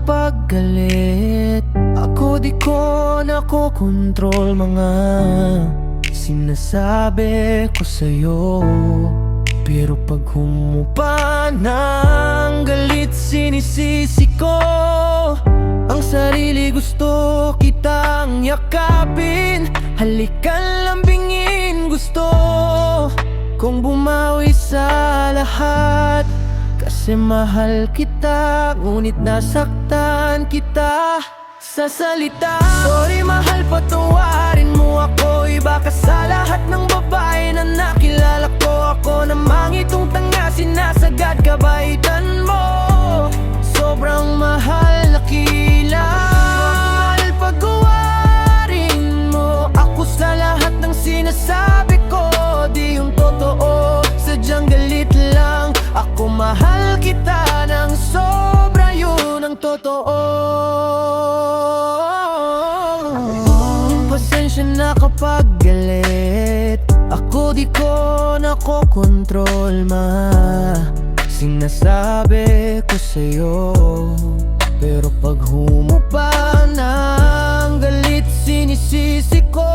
kapag Ako di ko nakokontrol mga Sinasabi ko sa'yo. Pero pag humupa ng galit Sinisisi ko Ang sarili. Gusto kitang yakapin. Halikan lambingin gusto Kung bumawi sa lahat Kasi mahal kita Ngunit nasaktan kita Sa salita. Sorry mahal patawarin mo ako. Iba ka sa lahat ng babae na nakilala ko mahal kita ng sobra Yun ang totoo. Pasensya na kapag galit. Ako di ko nakokontrol ma. Sinasabi ko sa'yo. Pero pag humupa ng galit Sinisisi ko.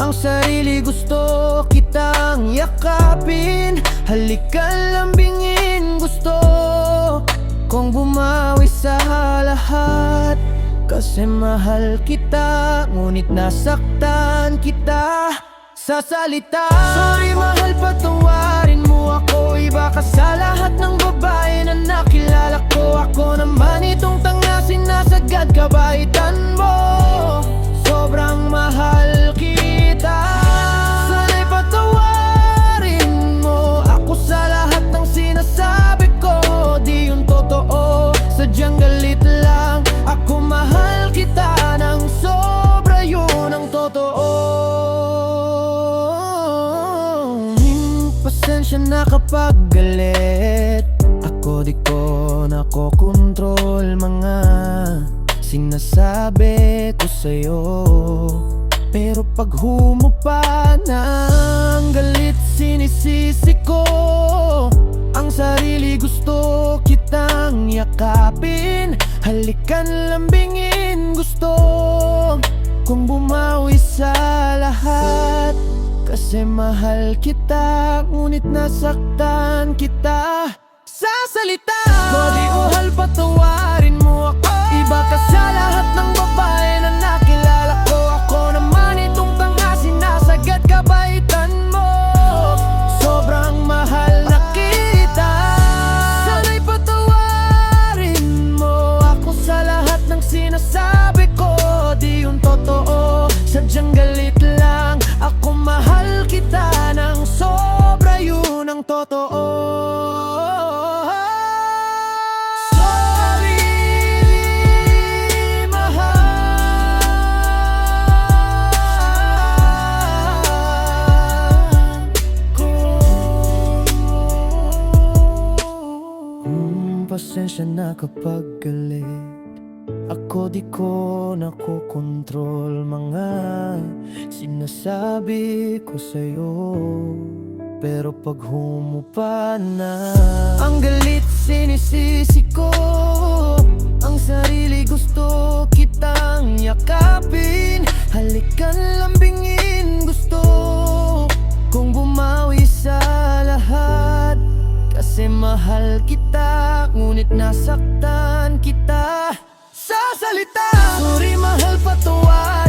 Ang sarili gusto kitang yakapin. Halikan lambingin Kasi mahal kita Ngunit nasaktan kita sa salita. Sorry mahal patawarin mo ako Iba ka sa lahat ng babae na nakilala ko. Ako naman itong tanga sinasagad kabaitan mo. Sobrang mahal kita. Sana'y patawarin mo Ako sa lahat ng sinasabi ko. Di yung totoo. Sadyang galit lang Pasensya na kapag galit Ako di ko nakokontrol mga Sinasabi ko sa'yo. Pero pag humupa ng galit Sinisisi ko Ang sarili. Gusto kitang yakapin. Halikan lambingin. Gusto Kung bumawi sa lahat Kasi mahal kita Ngunit nasaktan kita. Sa salita Ko di uhal pasensya na kapag galit Ako di ko nakokontrol mga Sinasabi ko sa'yo. Pero pag humupa na Ang galit sinisisi ko. Ang sarili gusto kitang yakapin. Halikan lambingin Kasi mahal kita Ngunit nasaktan kita. Sa salita Sorry mahal patawa